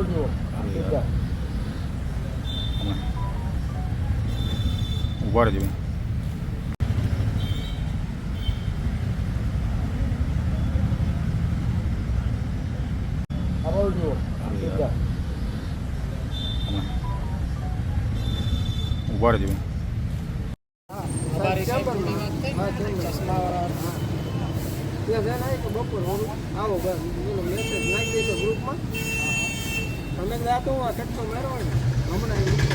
જુઓ જુઓ ઊભા રહેજો. જુઓ ઊભા રહેજો. ચશ્મા બપોર નાખી દેજો તમે કદાચ આ તો મેળવો ને હમણાં.